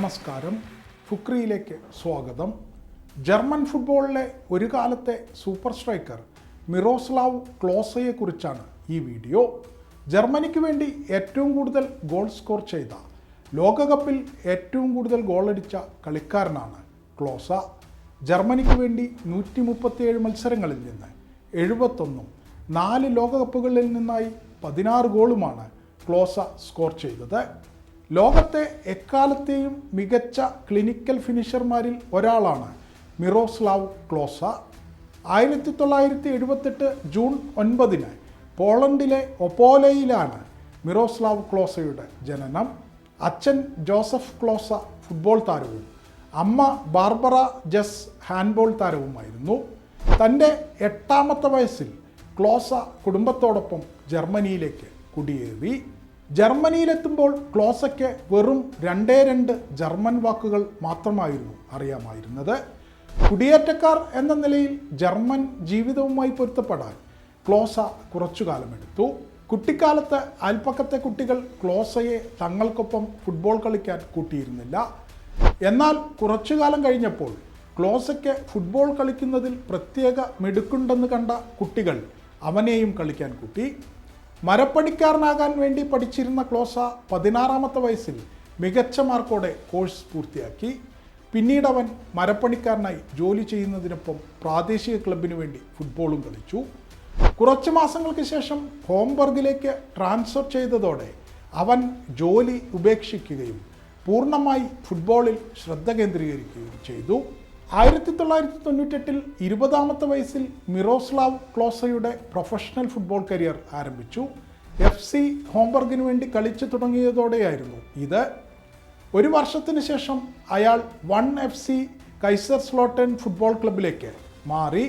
നമസ്കാരം. ഫുക്രിയിലേക്ക് സ്വാഗതം. ജർമ്മൻ ഫുട്ബോളിലെ ഒരു കാലത്തെ സൂപ്പർ സ്ട്രൈക്കർ മിറോസ്ലാവ് ക്ലോസയെക്കുറിച്ചാണ് ഈ വീഡിയോ. ജർമ്മനിക്ക് വേണ്ടി ഏറ്റവും കൂടുതൽ ഗോൾ സ്കോർ ചെയ്ത ലോകകപ്പിൽ ഏറ്റവും കൂടുതൽ ഗോളടിച്ച കളിക്കാരനാണ് ക്ലോസ. ജർമ്മനിക്ക് വേണ്ടി നൂറ്റി മുപ്പത്തിയേഴ് മത്സരങ്ങളിൽ നിന്ന് എഴുപത്തൊന്നും നാല് ലോകകപ്പുകളിൽ നിന്നായി പതിനാറ് ഗോളുമാണ് ക്ലോസ സ്കോർ ചെയ്തത്. ലോകത്തെ എക്കാലത്തെയും മികച്ച ക്ലിനിക്കൽ ഫിനിഷർമാരിൽ ഒരാളാണ് മിറോസ്ലാവ് ക്ലോസ. ആയിരത്തി തൊള്ളായിരത്തി എഴുപത്തെട്ട് ജൂൺ ഒൻപതിന് പോളണ്ടിലെ ഒപ്പോലയിലാണ് മിറോസ്ലാവ് ക്ലോസയുടെ ജനനം. അച്ഛൻ ജോസഫ് ക്ലോസ ഫുട്ബോൾ താരവും. അമ്മ ബാർബറ ജസ് ഹാൻഡ്ബോൾ താരവുമായിരുന്നു. തന്റെ എട്ടാമത്തെ വയസ്സിൽ ക്ലോസ കുടുംബത്തോടൊപ്പം ജർമ്മനിയിലേക്ക് കുടിയേറി. ജർമ്മനിയിലെത്തുമ്പോൾ ക്ലോസയ്ക്ക് വെറും രണ്ടേ രണ്ട് ജർമ്മൻ വാക്കുകൾ മാത്രമായിരുന്നു അറിയാമായിരുന്നത്. കുടിയേറ്റക്കാർ എന്ന നിലയിൽ ജർമ്മൻ ജീവിതവുമായി പൊരുത്തപ്പെടാൻ ക്ലോസ കുറച്ചു കാലമെടുത്തു കുട്ടിക്കാലത്ത് അയൽപ്പക്കത്തെ കുട്ടികൾ ക്ലോസയെ തങ്ങൾക്കൊപ്പം ഫുട്ബോൾ കളിക്കാൻ കൂട്ടിയിരുന്നില്ല. എന്നാൽ കുറച്ചു കാലം കഴിഞ്ഞപ്പോൾ ക്ലോസയ്ക്ക് ഫുട്ബോൾ കളിക്കുന്നതിൽ പ്രത്യേക മിടുക്കുണ്ടെന്ന് കണ്ട കുട്ടികൾ അവനെയും കളിക്കാൻ കൂട്ടി. മരപ്പണിക്കാരനാകാൻ വേണ്ടി പഠിച്ചിരുന്ന ക്ലോസ പതിനാറാമത്തെ വയസ്സിൽ മികച്ച മാർക്കോടെ കോഴ്സ് പൂർത്തിയാക്കി. പിന്നീട് അവൻ മരപ്പണിക്കാരനായി ജോലി ചെയ്യുന്നതിനൊപ്പം പ്രാദേശിക ക്ലബിനു വേണ്ടി ഫുട്ബോളും കളിച്ചു. കുറച്ച് മാസങ്ങൾക്ക് ശേഷം ഹോംബർഗിലേക്ക് ട്രാൻസ്ഫർ ചെയ്തതോടെ അവൻ ജോലി ഉപേക്ഷിക്കുകയും പൂർണമായി ഫുട്ബോളിൽ ശ്രദ്ധ കേന്ദ്രീകരിക്കുകയും ചെയ്തു. ആയിരത്തി തൊള്ളായിരത്തി തൊണ്ണൂറ്റെട്ടിൽ ഇരുപതാമത്തെ വയസ്സിൽ മിറോസ്ലാവ് ക്ലോസയുടെ പ്രൊഫഷണൽ ഫുട്ബോൾ കരിയർ ആരംഭിച്ചു. എഫ് സി ഹോംബർഗിന് വേണ്ടി കളിച്ചു തുടങ്ങിയതോടെയായിരുന്നു ഇത്. ഒരു വർഷത്തിന് ശേഷം അയാൾ one F C Kaiserslautern football ക്ലബിലേക്ക് മാറി.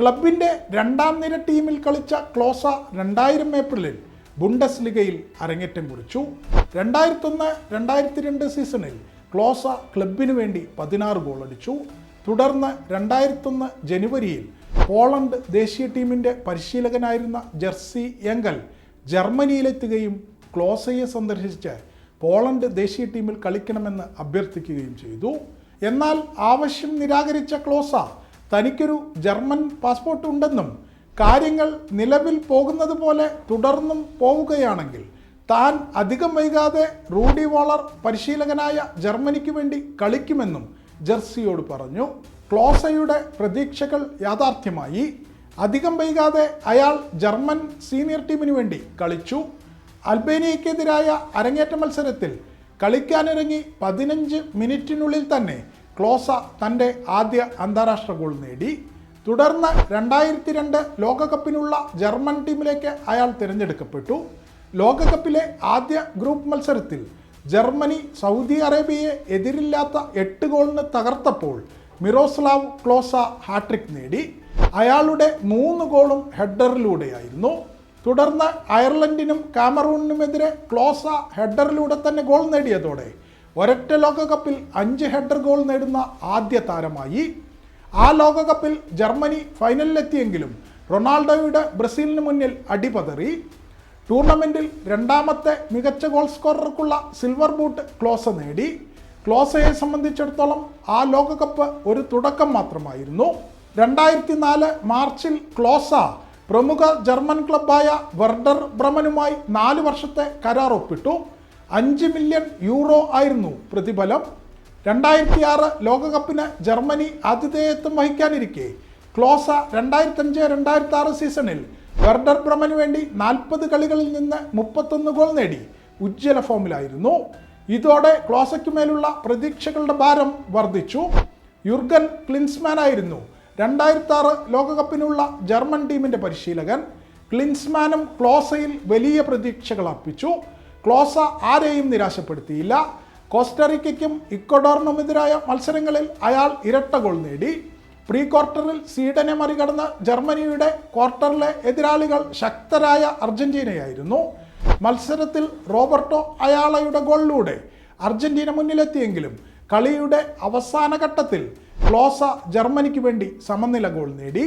ക്ലബിന്റെ രണ്ടാം നിര ടീമിൽ കളിച്ച ക്ലോസ രണ്ടായിരം ഏപ്രിലിൽ ബുണ്ടസ് ലിഗയിൽ അരങ്ങേറ്റം കുറിച്ചു. രണ്ടായിരത്തൊന്ന് രണ്ടായിരത്തി രണ്ട് സീസണിൽ ക്ലോസ ക്ലബിന് വേണ്ടി പതിനാറ് ഗോൾ അടിച്ചു തുടർന്ന് രണ്ടായിരത്തൊന്ന് ജനുവരിയിൽ പോളണ്ട് ദേശീയ ടീമിന്റെ പരിശീലകനായിരുന്ന ജെർസി എങ്കൽ ജർമ്മനിയിലെത്തുകയും ക്ലോസയെ സന്ദർശിച്ച് പോളണ്ട് ദേശീയ ടീമിൽ കളിക്കണമെന്ന് അഭ്യർത്ഥിക്കുകയും ചെയ്തു. എന്നാൽ ആവശ്യം നിരാകരിച്ച ക്ലോസ തനിക്കൊരു ജർമ്മൻ പാസ്പോർട്ട് ഉണ്ടെന്നും കാര്യങ്ങൾ നിലവിൽ പോകുന്നത് പോലെ തുടർന്നും പോവുകയാണെങ്കിൽ താൻ അധികം വൈകാതെ റൂഡി വോളർ പരിശീലകനായ ജർമ്മനിക്ക് വേണ്ടി കളിക്കുമെന്നും ജെർസിയോട് പറഞ്ഞു ക്ലോസയുടെ പ്രതീക്ഷകൾ യാഥാർത്ഥ്യമായി. അധികം വൈകാതെ അയാൾ ജർമ്മൻ സീനിയർ ടീമിന് വേണ്ടി കളിച്ചു. അൽബേനിയക്കെതിരായ അരങ്ങേറ്റ മത്സരത്തിൽ കളിക്കാനിറങ്ങി പതിനഞ്ച് മിനിറ്റിനുള്ളിൽ തന്നെ ക്ലോസ തന്റെ ആദ്യ അന്താരാഷ്ട്ര ഗോൾ നേടി. തുടർന്ന് രണ്ടായിരത്തി രണ്ട് ലോകകപ്പിനുള്ള ജർമ്മൻ ടീമിലേക്ക് അയാൾ തിരഞ്ഞെടുക്കപ്പെട്ടു. ലോകകപ്പിലെ ആദ്യ ഗ്രൂപ്പ് മത്സരത്തിൽ ജർമ്മനി സൗദി അറേബ്യയെ എതിരില്ലാത്ത എട്ട് ഗോളിന് തകർത്തപ്പോൾ മിറോസ്ലാവ് ക്ലോസ ഹാട്രിക് നേടി. അയാളുടെ മൂന്ന് ഗോളും ഹെഡറിലൂടെയായിരുന്നു. തുടർന്ന് അയർലൻഡിനും കാമറൂണിനുമെതിരെ ക്ലോസ ഹെഡറിലൂടെ തന്നെ ഗോൾ നേടിയതോടെ ഒരൊറ്റ ലോകകപ്പിൽ അഞ്ച് ഹെഡർ ഗോൾ നേടുന്ന ആദ്യ താരമായി. ആ ലോകകപ്പിൽ ജർമ്മനി ഫൈനലിലെത്തിയെങ്കിലും റൊണാൾഡോയുടെ ബ്രസീലിന് മുന്നിൽ അടിപതറി. ടൂർണമെന്റിൽ രണ്ടാമത്തെ മികച്ച ഗോൾ സ്കോറർക്കുള്ള സിൽവർ ബൂട്ട് ക്ലോസ നേടി. ക്ലോസയെ സംബന്ധിച്ചിടത്തോളം ആ ലോകകപ്പ് ഒരു തുടക്കം മാത്രമായിരുന്നു. രണ്ടായിരത്തി നാല് മാർച്ചിൽ ക്ലോസ പ്രമുഖ ജർമ്മൻ ക്ലബ്ബായ വെർഡർ ബ്രമനുമായി നാല് വർഷത്തെ കരാർ ഒപ്പിട്ടു. അഞ്ച് മില്യൺ യൂറോ ആയിരുന്നു പ്രതിഫലം. രണ്ടായിരത്തി ആറ് ലോകകപ്പിന് ജർമ്മനി ആതിഥേയത്വം വഹിക്കാനിരിക്കെ. ക്ലോസ രണ്ടായിരത്തി അഞ്ച് രണ്ടായിരത്തി ആറ് സീസണിൽ വെർഡർ ബ്രഹ്മന് വേണ്ടി നാൽപ്പത് കളികളിൽ നിന്ന് മുപ്പത്തൊന്ന് ഗോൾ നേടി. ഉജ്ജ്വല ഫോമിലായിരുന്നു. ഇതോടെ ക്ലോസയ്ക്ക് മേലുള്ള പ്രതീക്ഷകളുടെ ഭാരം വർദ്ധിച്ചു. യുർഗൻ ക്ലിൻസ്മാൻ ആയിരുന്നു രണ്ടായിരത്തി ആറ് ലോകകപ്പിനുള്ള ജർമ്മൻ ടീമിന്റെ പരിശീലകൻ. ക്ലിൻസ്മാനും ക്ലോസയിൽ വലിയ പ്രതീക്ഷകൾ അർപ്പിച്ചു. ക്ലോസ ആരെയും നിരാശപ്പെടുത്തിയില്ല. കോസ്റ്ററിക്കയ്ക്കും ഇക്വഡോറിനുമെതിരായ മത്സരങ്ങളിൽ അയാൾ ഇരട്ട ഗോൾ നേടി. പ്രീ ക്വാർട്ടറിൽ സ്വീഡനെ മറികടന്ന് ജർമ്മനിയുടെ ക്വാർട്ടറിലെ എതിരാളികൾ ശക്തരായ അർജന്റീനയായിരുന്നു. മത്സരത്തിൽ റോബർട്ടോ അയാളയുടെ ഗോളിലൂടെ അർജന്റീന മുന്നിലെത്തിയെങ്കിലും കളിയുടെ അവസാന ഘട്ടത്തിൽ ക്ലോസ ജർമ്മനിക്ക് വേണ്ടി സമനില ഗോൾ നേടി.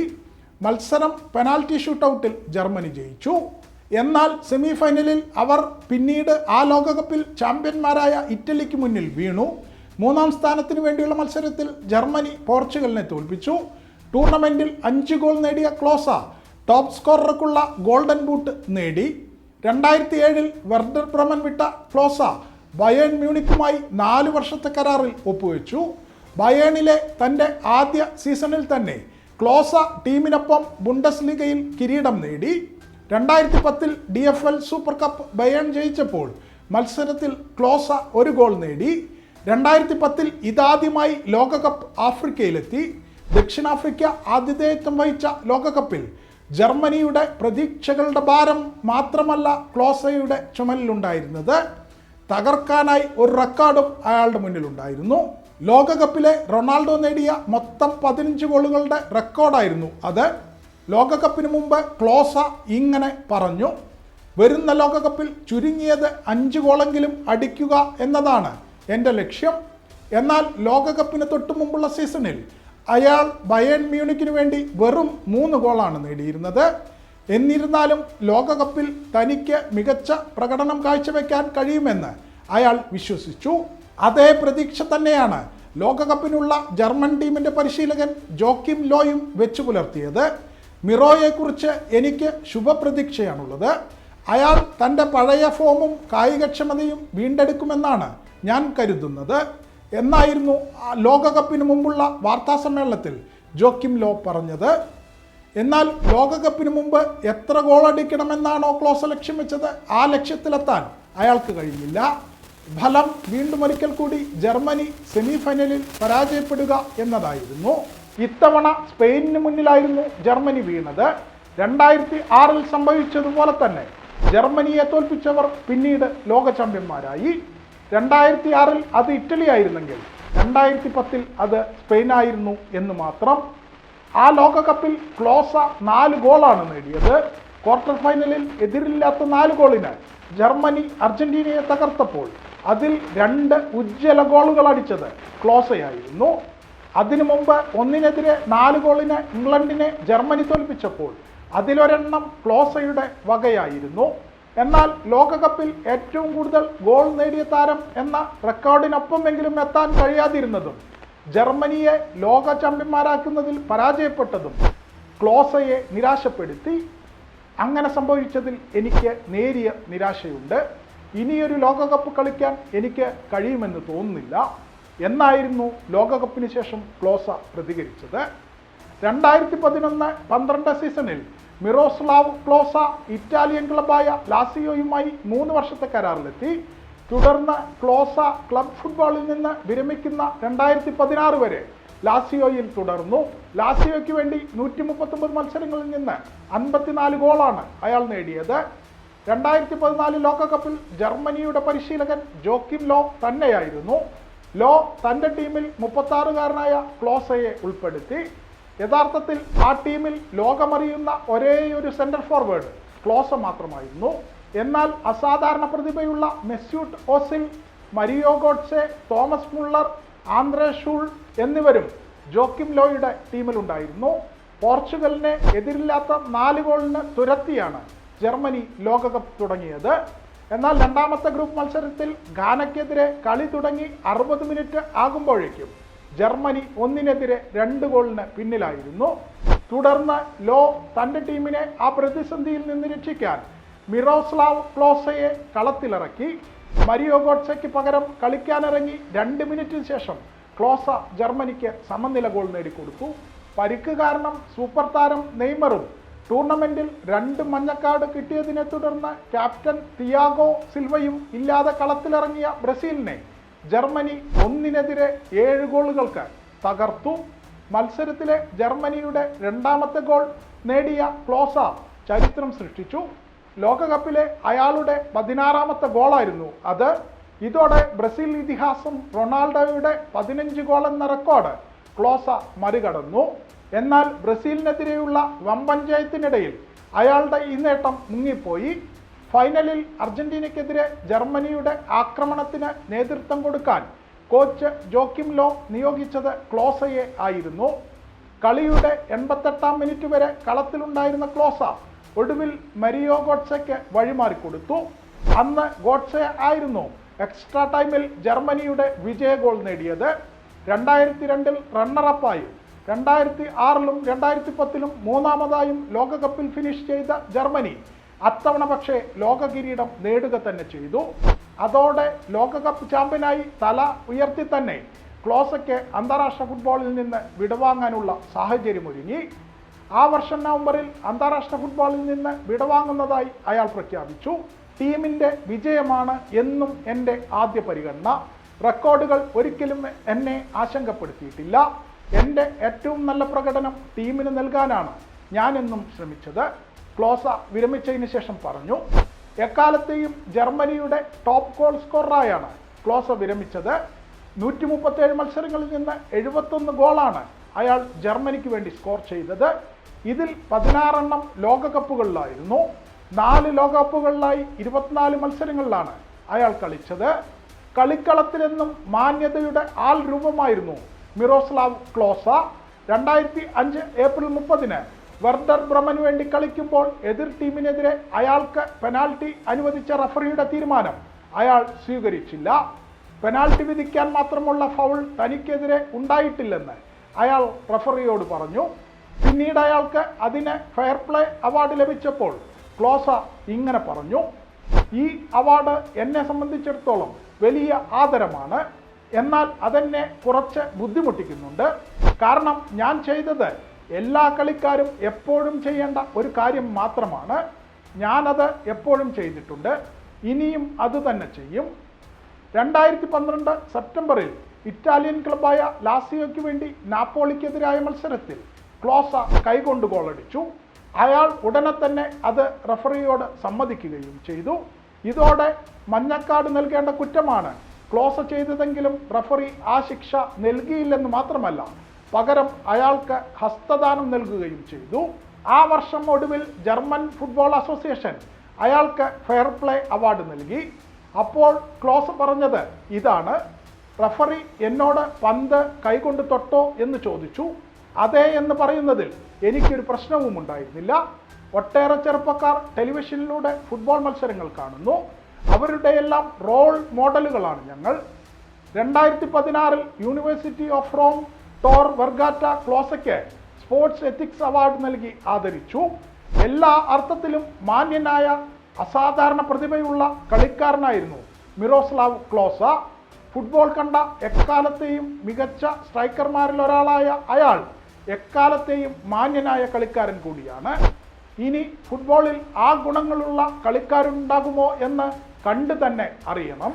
മത്സരം പെനാൽറ്റി ഷൂട്ടൗട്ടിൽ ജർമ്മനി ജയിച്ചു. എന്നാൽ സെമിഫൈനലിൽ അവർ പിന്നീട് ആ ലോകകപ്പിൽ ചാമ്പ്യന്മാരായ ഇറ്റലിക്ക് മുന്നിൽ വീണു. മൂന്നാം സ്ഥാനത്തിന് വേണ്ടിയുള്ള മത്സരത്തിൽ ജർമ്മനി പോർച്ചുഗലിനെ തോൽപ്പിച്ചു. ടൂർണമെന്റിൽ അഞ്ച് ഗോൾ നേടിയ ക്ലോസ ടോപ്പ് സ്കോറർക്കുള്ള ഗോൾഡൻ ബൂട്ട് നേടി. രണ്ടായിരത്തി ഏഴിൽ വെർഡർ ബ്രമൻ വിട്ട ക്ലോസ ബയേൺ മ്യൂണിക്കുമായി നാല് വർഷത്തെ കരാറിൽ ഒപ്പുവെച്ചു. ബയേണിലെ തന്റെ ആദ്യ സീസണിൽ തന്നെ ക്ലോസ ടീമിനൊപ്പം ബുണ്ടസ് ലീഗയിൽ കിരീടം നേടി. രണ്ടായിരത്തി പത്തിൽ D F L super cup Bayern ജയിച്ചപ്പോൾ മത്സരത്തിൽ ക്ലോസ ഒരു ഗോൾ നേടി. രണ്ടായിരത്തി പത്തിൽ ഇതാദ്യമായി ലോകകപ്പ് ആഫ്രിക്കയിലെത്തി. ദക്ഷിണാഫ്രിക്ക ആതിഥേയത്വം വഹിച്ച ലോകകപ്പിൽ ജർമ്മനിയുടെ പ്രതീക്ഷകളുടെ ഭാരം മാത്രമല്ല ക്ലോസയുടെ ചുമലിലുണ്ടായിരുന്നത്. തകർക്കാനായി ഒരു റെക്കോർഡും അയാളുടെ മുന്നിലുണ്ടായിരുന്നു. ലോകകപ്പിലെ റൊണാൾഡോ നേടിയ മൊത്തം പതിനഞ്ച് ഗോളുകളുടെ റെക്കോർഡായിരുന്നു അത്. ലോകകപ്പിന് മുമ്പ് ക്ലോസ ഇങ്ങനെ പറഞ്ഞു വരുന്ന ലോകകപ്പിൽ ചുരുങ്ങിയത് അഞ്ച് ഗോളെങ്കിലും അടിക്കുക എന്നതാണ്. എന്റെ ലക്ഷ്യം. എന്നാൽ ലോകകപ്പിന് തൊട്ടു മുമ്പുള്ള സീസണിൽ അയാൾ ബയേൺ മ്യൂണിക്കിന് വേണ്ടി വെറും മൂന്ന് ഗോളാണ് നേടിയിരുന്നത്. എന്നിരുന്നാലും ലോകകപ്പിൽ തനിക്ക് മികച്ച പ്രകടനം കാഴ്ചവെക്കാൻ കഴിയുമെന്ന് അയാൾ വിശ്വസിച്ചു. അതേ പ്രതീക്ഷ തന്നെയാണ് ലോകകപ്പിനുള്ള ജർമ്മൻ ടീമിന്റെ പരിശീലകൻ ജോക്കിം ലോയും വെച്ചു പുലർത്തിയത് മിറോയെക്കുറിച്ച് എനിക്ക് ശുഭപ്രതീക്ഷയാണുള്ളത്. അയാൾ തന്റെ പഴയ ഫോമും കായികക്ഷമതയും വീണ്ടെടുക്കുമെന്നാണ് ഞാൻ കരുതുന്നത്. എന്നായിരുന്നു ലോകകപ്പിന് മുമ്പുള്ള വാർത്താ സമ്മേളനത്തിൽ ജോക്കിം ലോ പറഞ്ഞത്. എന്നാൽ ലോകകപ്പിന് മുമ്പ് എത്ര ഗോളടിക്കണമെന്നാണോ ക്ലോസ് ലക്ഷ്യം വെച്ചത്? ആ ലക്ഷ്യത്തിലെത്താൻ അയാൾക്ക് കഴിഞ്ഞില്ല. ഫലം വീണ്ടും ഒരിക്കൽ കൂടി ജർമ്മനി സെമി ഫൈനലിൽ പരാജയപ്പെടുക എന്നതായിരുന്നു. ഇത്തവണ സ്പെയിനിന് മുന്നിലായിരുന്നു ജർമ്മനി വീണത്. രണ്ടായിരത്തി ആറിൽ സംഭവിച്ചതുപോലെ തന്നെ ജർമ്മനിയെ തോൽപ്പിച്ചവർ പിന്നീട് ലോക ചാമ്പ്യന്മാരായി. രണ്ടായിരത്തി ആറിൽ അത് ഇറ്റലി ആയിരുന്നെങ്കിൽ രണ്ടായിരത്തി പത്തിൽ അത് സ്പെയിനായിരുന്നു എന്ന് മാത്രം. ആ ലോകകപ്പിൽ ക്ലോസ നാല് ഗോളാണ് നേടിയത്. ക്വാർട്ടർ ഫൈനലിൽ എതിരില്ലാത്ത നാല് ഗോളിന് ജർമ്മനി അർജന്റീനയെ തകർത്തപ്പോൾ അതിൽ രണ്ട് ഉജ്ജ്വല ഗോളുകൾ അടിച്ചത് ക്ലോസയായിരുന്നു. അതിനു മുമ്പ് ഒന്നിനെതിരെ നാല് ഗോളിന് ഇംഗ്ലണ്ടിനെ ജർമ്മനി തോൽപ്പിച്ചപ്പോൾ അതിലൊരെണ്ണം ക്ലോസയുടെ വകയായിരുന്നു. എന്നാൽ ലോകകപ്പിൽ ഏറ്റവും കൂടുതൽ ഗോൾ നേടിയ താരം എന്ന റെക്കോർഡിനൊപ്പമെങ്കിലും എത്താൻ കഴിയാതിരുന്നതും ജർമ്മനിയെ ലോക ചാമ്പ്യന്മാരാക്കുന്നതിൽ പരാജയപ്പെട്ടതും ക്ലോസയെ നിരാശപ്പെടുത്തി. അങ്ങനെ സംഭവിച്ചതിൽ എനിക്ക് നേരിയ നിരാശയുണ്ട്. ഇനിയൊരു ലോകകപ്പ് കളിക്കാൻ എനിക്ക് കഴിയുമെന്ന് തോന്നുന്നില്ല. എന്നായിരുന്നു ലോകകപ്പിന് ശേഷം ക്ലോസ പ്രതികരിച്ചത്. രണ്ടായിരത്തി പതിനൊന്ന് പന്ത്രണ്ട് സീസണിൽ മിറോസ്ലാവ് ക്ലോസ ഇറ്റാലിയൻ ക്ലബായ ലാസിയോയുമായി മൂന്ന് വർഷത്തെ കരാറിലെത്തി. തുടർന്ന് ക്ലോസ ക്ലബ് ഫുട്ബോളിൽ നിന്ന് വിരമിക്കുന്ന രണ്ടായിരത്തി പതിനാറ് വരെ ലാസിയോയിൽ തുടർന്നു. ലാസിയോയ്ക്ക് വേണ്ടി നൂറ്റി മുപ്പത്തൊമ്പത് മത്സരങ്ങളിൽ നിന്ന് അൻപത്തിനാല് ഗോളാണ് അയാൾ നേടിയത്. രണ്ടായിരത്തി പതിനാല് ലോകകപ്പിൽ ജർമ്മനിയുടെ പരിശീലകൻ ജോക്കിം ലോ തന്നെയായിരുന്നു. ലോ തന്റെ ടീമിൽ മുപ്പത്താറുകാരനായ ക്ലോസയെ ഉൾപ്പെടുത്തി. യഥാർത്ഥത്തിൽ ആ ടീമിൽ ലോകമറിയുന്ന ഒരേയൊരു സെന്റർ ഫോർവേഡ് ക്ലോസ മാത്രമായിരുന്നു. എന്നാൽ അസാധാരണ പ്രതിഭയുള്ള Mesut Ozil Mario Gotze Thomas Muller Andre Schurrle എന്നിവരും ജോക്കിം ലോയുടെ ടീമിലുണ്ടായിരുന്നു. പോർച്ചുഗലിനെ എതിരില്ലാത്ത നാല് ഗോളിന് തുരത്തിയാണ് ജർമ്മനി ലോകകപ്പ് തുടങ്ങിയത്. എന്നാൽ രണ്ടാമത്തെ ഗ്രൂപ്പ് മത്സരത്തിൽ ഘാനയ്ക്കെതിരെ കളി തുടങ്ങി അറുപത് മിനിറ്റ് ആകുമ്പോഴേക്കും ജർമ്മനി ഒന്നിനെതിരെ രണ്ട് ഗോളിന് പിന്നിലായിരുന്നു. തുടർന്ന് ലോ തന്റെ ടീമിനെ ആ പ്രതിസന്ധിയിൽ നിന്ന് രക്ഷിക്കാൻ മിറോസ്ലാവ് ക്ലോസയെ കളത്തിലിറക്കി. മരിയോ ഗോഡ്സയ്ക്ക് പകരം കളിക്കാനിറങ്ങി രണ്ട് മിനിറ്റിന് ശേഷം ക്ലോസ ജർമ്മനിക്ക് സമനില ഗോൾ നേടിക്കൊടുത്തു. പരിക്ക് കാരണം സൂപ്പർ താരം നെയ്മറും ടൂർണമെന്റിൽ രണ്ട് മഞ്ഞക്കാർഡ് കിട്ടിയതിനെ തുടർന്ന് ക്യാപ്റ്റൻ തിയാഗോ സിൽവയും ഇല്ലാതെ കളത്തിലിറങ്ങിയ ബ്രസീലിനെ ജർമ്മനി ഒന്നിനെതിരെ ഏഴ് ഗോളുകൾക്ക് തകർത്തു. മത്സരത്തിലെ ജർമ്മനിയുടെ രണ്ടാമത്തെ ഗോൾ നേടിയ ക്ലോസ ചരിത്രം സൃഷ്ടിച്ചു. ലോകകപ്പിലെ അയാളുടെ പതിനാറാമത്തെ ഗോളായിരുന്നു അത്. ഇതോടെ ബ്രസീൽ ഇതിഹാസം റൊണാൾഡോയുടെ പതിനഞ്ച് ഗോൾ എന്ന റെക്കോർഡ് ക്ലോസ മറികടന്നു. എന്നാൽ ബ്രസീലിനെതിരെയുള്ള വമ്പൻ ജയത്തിനിടയിൽ അയാളുടെ ഈ നേട്ടം മുങ്ങിപ്പോയി. ഫൈനലിൽ അർജന്റീനയ്ക്കെതിരെ ജർമ്മനിയുടെ ആക്രമണത്തിന് നേതൃത്വം കൊടുക്കാൻ കോച്ച് ജോക്കിം ലോ നിയോഗിച്ചത് ക്ലോസയെ ആയിരുന്നു. കളിയുടെ എൺപത്തെട്ടാം മിനിറ്റ് വരെ കളത്തിലുണ്ടായിരുന്ന ക്ലോസ ഒടുവിൽ മരിയോ ഗോഡ്സയ്ക്ക് വഴിമാറിക്കൊടുത്തു അന്ന് ഗോഡ്സെ ആയിരുന്നു എക്സ്ട്രാ ടൈമിൽ ജർമ്മനിയുടെ വിജയ ഗോൾ നേടിയത്. രണ്ടായിരത്തി രണ്ടിൽ റണ്ണറപ്പായും രണ്ടായിരത്തി ആറിലും രണ്ടായിരത്തി പത്തിലും മൂന്നാമതായും ലോകകപ്പിൽ ഫിനിഷ് ചെയ്ത ജർമ്മനി അത്തവണ പക്ഷേ ലോക കിരീടം നേടുക തന്നെ ചെയ്തു. അതോടെ ലോകകപ്പ് ചാമ്പ്യനായി തല ഉയർത്തി തന്നെ ക്ലോസയ്ക്ക് അന്താരാഷ്ട്ര ഫുട്ബോളിൽ നിന്ന് വിടവാങ്ങാനുള്ള സാഹചര്യമൊരുങ്ങി. ആ വർഷം നവംബറിൽ അന്താരാഷ്ട്ര ഫുട്ബോളിൽ നിന്ന് വിടവാങ്ങുന്നതായി അയാൾ പ്രഖ്യാപിച്ചു. ടീമിന്റെ വിജയമാണ് എന്നും എന്റെ ആദ്യ പരിഗണന. റെക്കോർഡുകൾ ഒരിക്കലും എന്നെ ആശങ്കപ്പെടുത്തിയിട്ടില്ല. എന്റെ ഏറ്റവും നല്ല പ്രകടനം ടീമിന് നൽകാനാണ് ഞാനെന്നും ശ്രമിച്ചത്. ക്ലോസ വിരമിച്ചതിന് ശേഷം പറഞ്ഞു എക്കാലത്തെയും ജർമ്മനിയുടെ ടോപ്പ് ഗോൾ സ്കോററായാണ് ക്ലോസ വിരമിച്ചത്. നൂറ്റി മുപ്പത്തേഴ് മത്സരങ്ങളിൽ നിന്ന് എഴുപത്തൊന്ന് ഗോളാണ് അയാൾ ജർമ്മനിക്ക് വേണ്ടി സ്കോർ ചെയ്തത്. ഇതിൽ പതിനാറെണ്ണം ലോകകപ്പുകളിലായിരുന്നു. നാല് ലോകകപ്പുകളിലായി ഇരുപത്തിനാല് മത്സരങ്ങളിലാണ് അയാൾ കളിച്ചത്. കളിക്കളത്തിലെന്നും മാന്യതയുടെ ആൾ രൂപമായിരുന്നു മിറോസ്ലാവ് ക്ലോസ. രണ്ടായിരത്തി അഞ്ച് ഏപ്രിൽ മുപ്പതിന് വെർഡർ ബ്രഹ്മന് വേണ്ടി കളിക്കുമ്പോൾ എതിർ ടീമിനെതിരെ അയാൾക്ക് പെനാൽറ്റി അനുവദിച്ച റഫറിയുടെ തീരുമാനം. അയാൾ സ്വീകരിച്ചില്ല. പെനാൽറ്റി വിധിക്കാൻ മാത്രമുള്ള ഫൗൾ തനിക്കെതിരെ ഉണ്ടായിട്ടില്ലെന്ന് അയാൾ റഫറിയോട് പറഞ്ഞു. പിന്നീട് അയാൾക്ക് അതിന് ഫെയർ പ്ലേ അവാർഡ് ലഭിച്ചപ്പോൾ ക്ലോസ ഇങ്ങനെ പറഞ്ഞു. ഈ അവാർഡ് എന്നെ സംബന്ധിച്ചിടത്തോളം വലിയ ആദരമാണ്. എന്നാൽ അതെന്നെ കുറച്ച് ബുദ്ധിമുട്ടിക്കുന്നുണ്ട്. കാരണം ഞാൻ ചെയ്തത് എല്ലാ കളിക്കാരും എപ്പോഴും ചെയ്യേണ്ട ഒരു കാര്യം മാത്രമാണ് ഞാനത് എപ്പോഴും ചെയ്തിട്ടുണ്ട്. ഇനിയും അത് തന്നെ ചെയ്യും. രണ്ടായിരത്തി പന്ത്രണ്ട് സെപ്റ്റംബറിൽ ഇറ്റാലിയൻ ക്ലബായ ലാസിയോയ്ക്ക് വേണ്ടി നാപ്പോളിക്കെതിരായ മത്സരത്തിൽ ക്ലോസ കൈകൊണ്ട് ഗോളടിച്ചു. അയാൾ ഉടനെ തന്നെ അത് റഫറിയോട് സമ്മതിക്കുകയും ചെയ്തു. ഇതോടെ മഞ്ഞക്കാട് നൽകേണ്ട കുറ്റമാണ് ക്ലോസ ചെയ്തതെങ്കിലും റഫറി ആ ശിക്ഷ നൽകിയില്ലെന്ന് മാത്രമല്ല പകരം അയാൾക്ക് ഹസ്തദാനം നൽകുകയും ചെയ്തു. ആ വർഷം ഒടുവിൽ ജർമ്മൻ ഫുട്ബോൾ അസോസിയേഷൻ അയാൾക്ക് ഫെയർ പ്ലേ അവാർഡ് നൽകി. അപ്പോൾ ക്ലോസ് പറഞ്ഞത് ഇതാണ്. റഫറി എന്നോട് പന്ത് കൈകൊണ്ട് തൊട്ടോ എന്ന് ചോദിച്ചു. അതെ എന്ന് പറയുന്നതിൽ എനിക്കൊരു പ്രശ്നവും ഉണ്ടായിരുന്നില്ല. ഒട്ടേറെ ചെറുപ്പക്കാർ ടെലിവിഷനിലൂടെ ഫുട്ബോൾ മത്സരങ്ങൾ കാണുന്നു. അവരുടെയെല്ലാം റോൾ മോഡലുകളാണ് ഞങ്ങൾ. രണ്ടായിരത്തി പതിനാറിൽ university of Rome Tor Vergata ക്ലോസയ്ക്ക് sports ethics award നൽകി ആദരിച്ചു. എല്ലാ അർത്ഥത്തിലും മാന്യനായ അസാധാരണ പ്രതിഭയുള്ള കളിക്കാരനായിരുന്നു മിറോസ്ലാവ് ക്ലോസ. ഫുട്ബോൾ കണ്ട എക്കാലത്തെയും മികച്ച സ്ട്രൈക്കർമാരിൽ ഒരാളായ അയാൾ എക്കാലത്തെയും മാന്യനായ കളിക്കാരൻ കൂടിയാണ്. ഇനി ഫുട്ബോളിൽ ആ ഗുണങ്ങളുള്ള കളിക്കാരുണ്ടാകുമോ എന്ന് കണ്ടു തന്നെ അറിയണം.